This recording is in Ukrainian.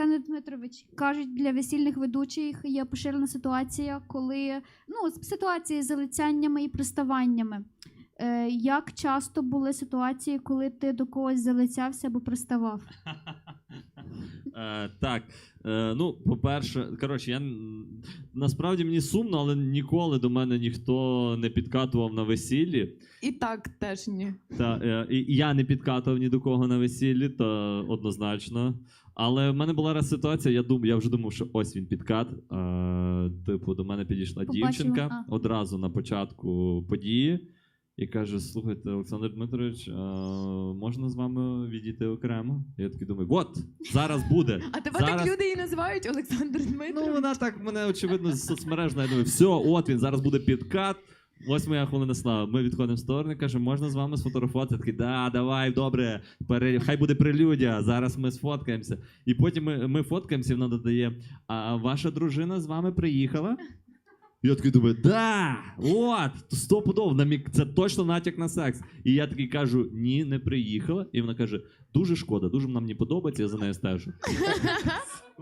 Олександр Дмитрович, кажуть, для весільних ведучих є поширена ситуація, коли ну, ситуації з залицяннями і приставаннями. Е, як часто були ситуації, коли ти до когось залицявся або приставав? Е, так, е, ну, по-перше, коротше, я насправді мені сумно, але ніколи до мене ніхто не підкатував на весіллі. І так теж ні. Та, е, і і я не підкатував ні до кого на весіллі, то однозначно. Але в мене була раз ситуація, я дум, я вже думав, що ось він підкат. Е, типу, до мене підійшла Побачила, дівчинка а. одразу на початку події і каже: слухайте, Олександр Дмитрович, е, можна з вами відійти окремо? Я такий думаю, от, зараз буде. А тебе Зараз- так люди і називають Олександр Дмитрович? Ну, вона так мене, очевидно, з соцмереж знає. Думаю, все, от він, зараз буде підкат. Ось моя хвилина слава. Ми відходимо в сторону, каже, можна з вами сфотографувати? Я Такий, да, давай, добре, пере... хай буде прелюдія, зараз ми сфоткаємося. І потім ми, ми фоткаємося, і вона додає: а ваша дружина з вами приїхала? Я такий думаю, да, от, стопудов, намік, це точно натяк на секс. І я такий кажу, ні, не приїхала. І вона каже, дуже шкода, дуже нам не подобається, я за нею стежу.